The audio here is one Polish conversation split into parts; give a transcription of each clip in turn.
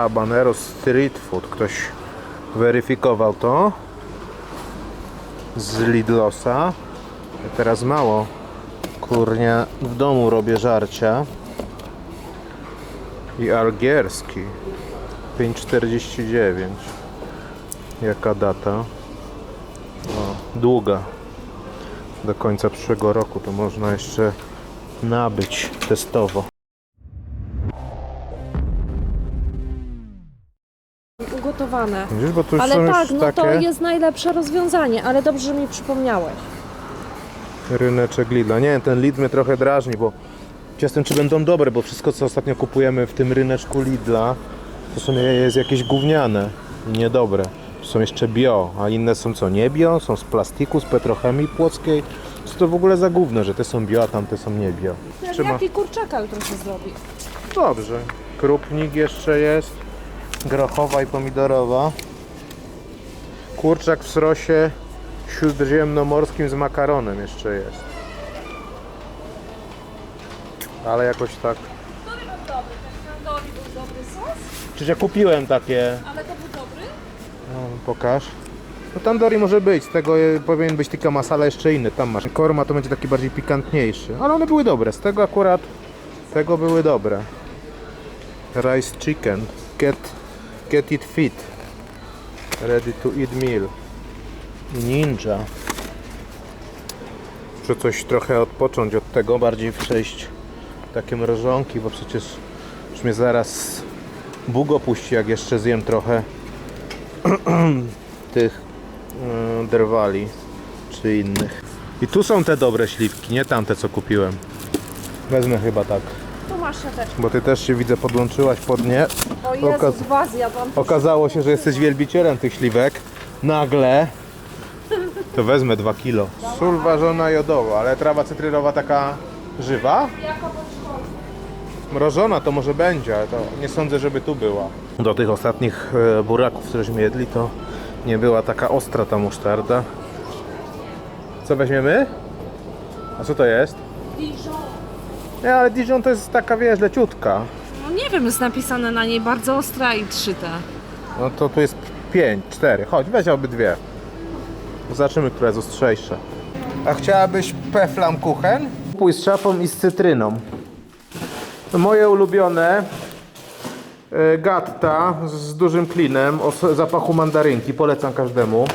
habanero street food. Ktoś weryfikował to z Lidlosa. Teraz mało kurnia w domu robię żarcia. I algierski 5,49 Jaka data? O, długa do końca przyszłego roku to można jeszcze nabyć testowo. Widzisz, bo tu już są Ale już tak, no to takie jest najlepsze rozwiązanie, ale dobrze, że mi przypomniałeś. ryneczek Lidla. Nie, ten Lidl mnie trochę drażni, bo jestem czy będą dobre, bo wszystko co ostatnio kupujemy w tym ryneczku Lidla to są jest jakieś gówniane i niedobre. Są jeszcze bio, a inne są co, nie bio? Są z plastiku, z petrochemii płockiej. Co to w ogóle za gówno, że te są bio, a tamte są nie bio? Trzyma. Jaki kurczaka jutro się zrobi? Dobrze. Krupnik jeszcze jest. Grochowa i pomidorowa. Kurczak w srosie śródziemnomorskim z makaronem jeszcze jest. Ale jakoś tak. Który był dobry? Ten był dobry sos? Przecież ja kupiłem takie. Ale to był dobry? No, pokaż. No tandoori może być, z tego powinien być tylko masala jeszcze inny, tam masz. Korma to będzie taki bardziej pikantniejszy, ale one były dobre, z tego akurat, tego były dobre. Rice chicken, get, get it fit, ready to eat meal. Ninja. Muszę coś trochę odpocząć od tego, bardziej przejść takie mrożonki, bo przecież już mnie zaraz Bóg opuści, jak jeszcze zjem trochę tych y, drwali czy innych. I tu są te dobre śliwki, nie tamte co kupiłem. Wezmę chyba tak, Tu masz siateczkę. bo ty też się widzę podłączyłaś pod nie. O Jezu, Okaz- dwa zjadłam. Okazało się, że jesteś wielbicielem tych śliwek. Nagle. To wezmę 2 kilo. Sól ważona jodowa, ale trawa cytrynowa taka żywa? Mrożona to może będzie, ale to nie sądzę, żeby tu była. Do tych ostatnich e, buraków, któreśmy jedli, to nie była taka ostra ta musztarda. Co weźmiemy? A co to jest? Dijon. Nie, ale Dijon to jest taka, wiesz, leciutka. No nie wiem, jest napisane na niej bardzo ostra i trzyte. No to tu jest 5, 4. Chodź, weź obydwie. Zobaczymy, która jest ostrzejsza. A chciałabyś peflam kuchen? Pój z szafą i z cytryną. Moje ulubione e, gatta z dużym klinem o s- zapachu mandarynki. Polecam każdemu.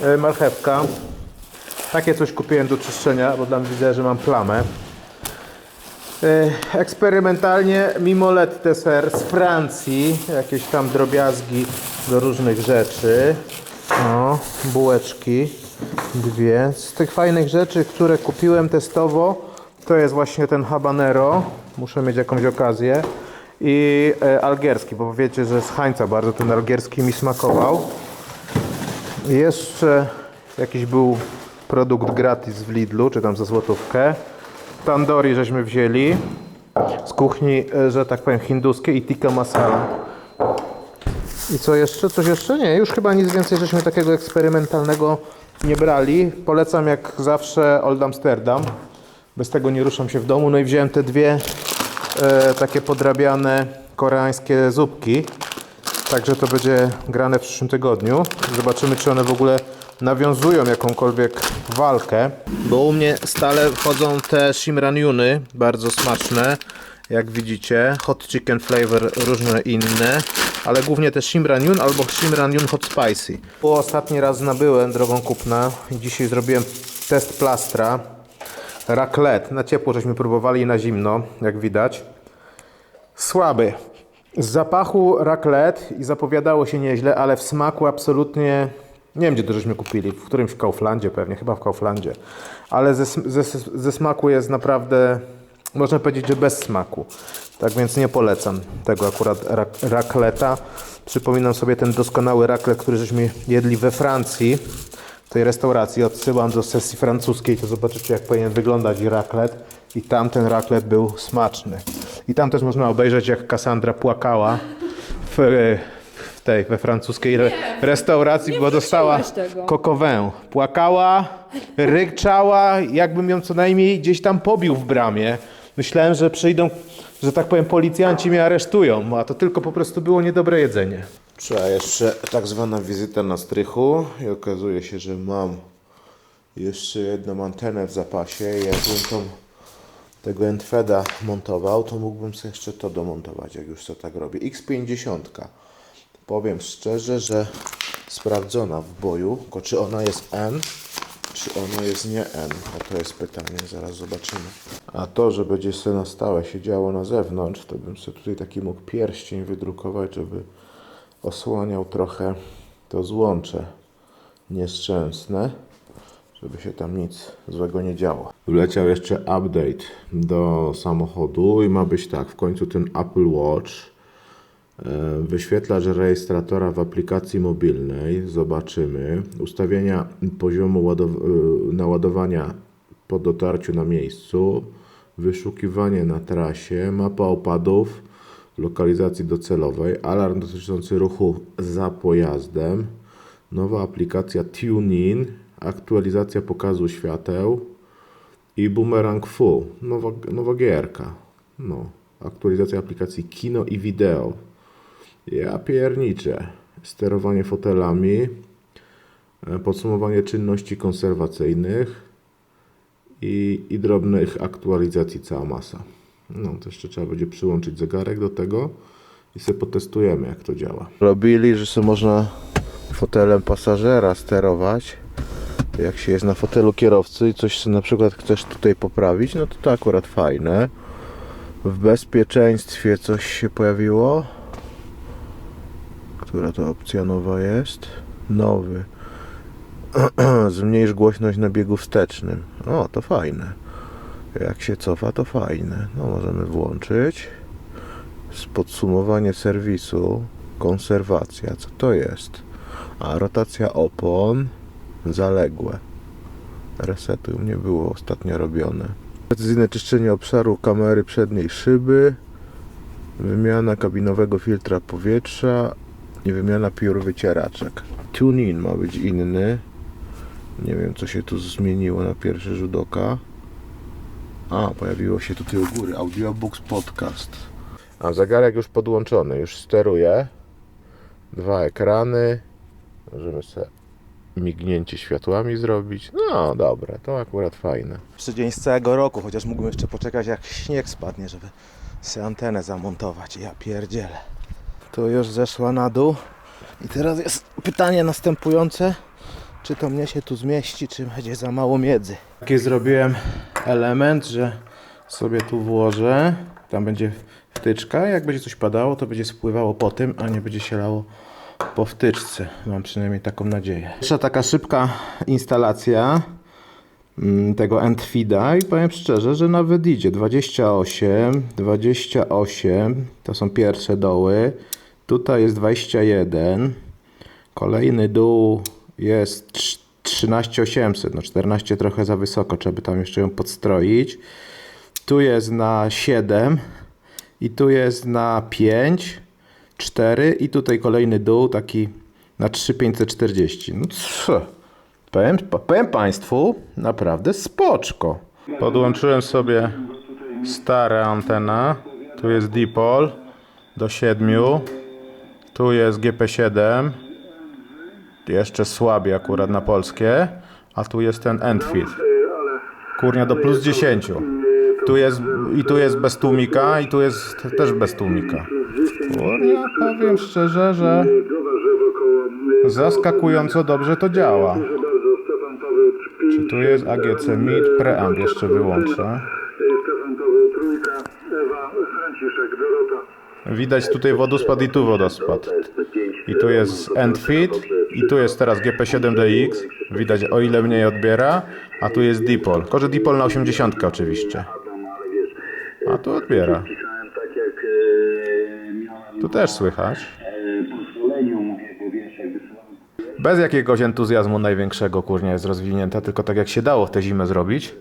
E, Marchewka. Takie coś kupiłem do czyszczenia, bo tam widzę, że mam plamę. E, Eksperymentalnie mimolette ser z Francji, jakieś tam drobiazgi do różnych rzeczy. O, bułeczki, dwie. Z tych fajnych rzeczy, które kupiłem testowo, to jest właśnie ten habanero. Muszę mieć jakąś okazję. I e, algierski, bo wiecie, że z Hańca bardzo ten algierski mi smakował. Jeszcze jakiś był produkt gratis w Lidlu, czy tam za złotówkę. Tandoori żeśmy wzięli z kuchni, e, że tak powiem, hinduskiej i tikka masala. I co jeszcze? Coś jeszcze? Nie, już chyba nic więcej żeśmy takiego eksperymentalnego nie brali. Polecam jak zawsze Old Amsterdam. Bez tego nie ruszam się w domu. No i wziąłem te dwie e, takie podrabiane koreańskie zupki. Także to będzie grane w przyszłym tygodniu. Zobaczymy, czy one w ogóle nawiązują jakąkolwiek walkę. Bo u mnie stale wchodzą te shimranyuny, bardzo smaczne, jak widzicie. Hot chicken flavor, różne inne. Ale głównie te shimranyun albo shimranyun hot spicy. Było ostatni raz nabyłem drogą kupna. Dzisiaj zrobiłem test plastra. Raclette. Na ciepło żeśmy próbowali i na zimno, jak widać. Słaby. Z zapachu raclette i zapowiadało się nieźle, ale w smaku absolutnie. Nie wiem, gdzie to żeśmy kupili. W którymś Kauflandzie pewnie, chyba w Kauflandzie. Ale ze, ze, ze smaku jest naprawdę, można powiedzieć, że bez smaku. Tak więc nie polecam tego akurat rak, racleta. Przypominam sobie ten doskonały raclette, który żeśmy jedli we Francji. W tej restauracji odsyłam do sesji francuskiej, to zobaczycie jak powinien wyglądać raclette. I tamten raclette był smaczny. I tam też można obejrzeć jak Cassandra płakała w, w tej we francuskiej re, restauracji, bo dostała kokowę. Płakała, ryczała, jakbym ją co najmniej gdzieś tam pobił w bramie. Myślałem, że przyjdą, że tak powiem, policjanci mnie aresztują, a to tylko po prostu było niedobre jedzenie. Trzeba jeszcze tak zwana wizyta na strychu i okazuje się, że mam jeszcze jedną antenę w zapasie. Jakbym tą, tego Entfeda montował, to mógłbym sobie jeszcze to domontować, jak już to tak robię. X50. Powiem szczerze, że sprawdzona w boju, tylko czy ona jest N, czy ona jest nie N? A to jest pytanie, zaraz zobaczymy. A to, że będzie sobie na stałe siedziało na zewnątrz, to bym sobie tutaj taki mógł pierścień wydrukować, żeby osłaniał trochę to złącze nieszczęsne, żeby się tam nic złego nie działo. Wleciał jeszcze update do samochodu i ma być tak, w końcu ten Apple Watch wyświetlacz rejestratora w aplikacji mobilnej, zobaczymy, ustawienia poziomu e, naładowania po dotarciu na miejscu, wyszukiwanie na trasie, mapa opadów, lokalizacji docelowej, alarm dotyczący ruchu za pojazdem, nowa aplikacja TuneIn, aktualizacja pokazu świateł. I Boomerang Full, nowa, nowa gierka. No, aktualizacja aplikacji kino i wideo. Ja pierniczę. Sterowanie fotelami, e, podsumowanie czynności konserwacyjnych i, i drobnych aktualizacji cała masa. No, to jeszcze trzeba będzie przyłączyć zegarek do tego i sobie potestujemy, jak to działa. Robili, że sobie można fotelem pasażera sterować. Jak się jest na fotelu kierowcy i coś na przykład chcesz tutaj poprawić, no to to akurat fajne. W bezpieczeństwie coś się pojawiło. Która to opcja nowa jest? Nowy. Zmniejsz głośność na biegu wstecznym. O, to fajne. Jak się cofa, to fajne. No, możemy włączyć. Podsumowanie serwisu. Konserwacja. Co to jest? A rotacja opon. Zaległe. Resetu nie było ostatnio robione. Precyzyjne czyszczenie obszaru kamery przedniej szyby. Wymiana kabinowego filtra powietrza i wymiana piór wycieraczek. Tune-in ma być inny. Nie wiem co się tu zmieniło na pierwszy rzut oka. A, pojawiło się tutaj u góry Audiobooks Podcast. A zegarek już podłączony, już steruje. Dwa ekrany. Możemy sobie mignięcie światłami zrobić. No dobre, to akurat fajne. Jeszcze dzień z całego roku, chociaż mógłbym jeszcze poczekać jak śnieg spadnie, żeby sobie antenę zamontować. Ja pierdzielę. Tu już zeszła na dół. I teraz jest pytanie następujące. Czy to mnie się tu zmieści, czy będzie za mało miedzy? Taki zrobiłem element, że sobie tu włożę. Tam będzie wtyczka. Jak będzie coś padało, to będzie spływało po tym, a nie będzie się lało po wtyczce. Mam przynajmniej taką nadzieję. Jeszcze taka szybka instalacja mm, tego Endfida i powiem szczerze, że nawet idzie 28, 28 to są pierwsze doły. Tutaj jest 21. Kolejny dół jest trz- 13800, no 14 trochę za wysoko, trzeba by tam jeszcze ją podstroić. Tu jest na 7 i tu jest na 5, 4 i tutaj kolejny dół taki na 3540. No co? Powiem, powiem Państwu, naprawdę spoczko. Podłączyłem sobie stare antena. Tu jest dipol do 7. Tu jest GP7. Jeszcze słabiej akurat na polskie. A tu jest ten Endfit. Kurnia do plus 10. Tu jest, I tu jest bez tłumika, i tu jest też bez tłumika. Kurnia, powiem szczerze, że zaskakująco dobrze to działa. Czy tu jest AGC MID? Preamp jeszcze wyłączę. Kafantowy trójka, Ewa, Franciszek, Dorota. Widać tutaj wodospad i tu wodospad. I tu jest Endfit i tu jest teraz GP7DX. Widać o ile mniej odbiera, a tu jest Dipol. Tylko, że Dipol na 80 oczywiście. A tu odbiera. Tu też słychać. Bez jakiegoś entuzjazmu największego kurnia jest rozwinięta, tylko tak jak się dało w tę zimę zrobić,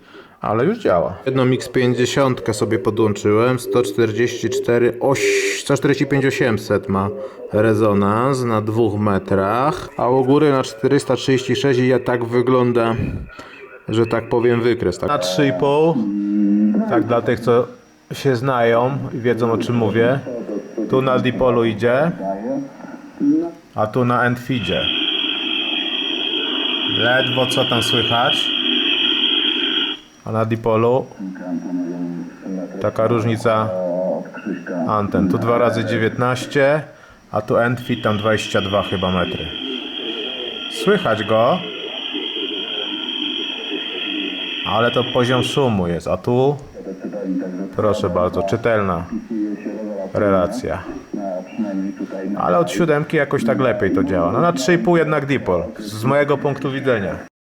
ale już działa. Jedną X50 sobie podłączyłem, 144, oś, 145 800 ma rezonans na dwóch metrach, a u góry na 436 i ja tak wygląda, że tak powiem wykres. Tak. Na 3,5, tak dla tych co się znają i wiedzą o czym mówię. Tu na Dipolu idzie, a tu na Endfeedzie. Ledwo co tam słychać. A na Dipolu taka różnica anten. Tu 2 razy 19, a tu Endfeed tam 22 chyba metry. Słychać go, ale to poziom szumu jest, a tu proszę bardzo, czytelna relacja. Ale od siódemki jakoś tak lepiej to działa. No na 3,5 jednak Dipol, z mojego punktu widzenia.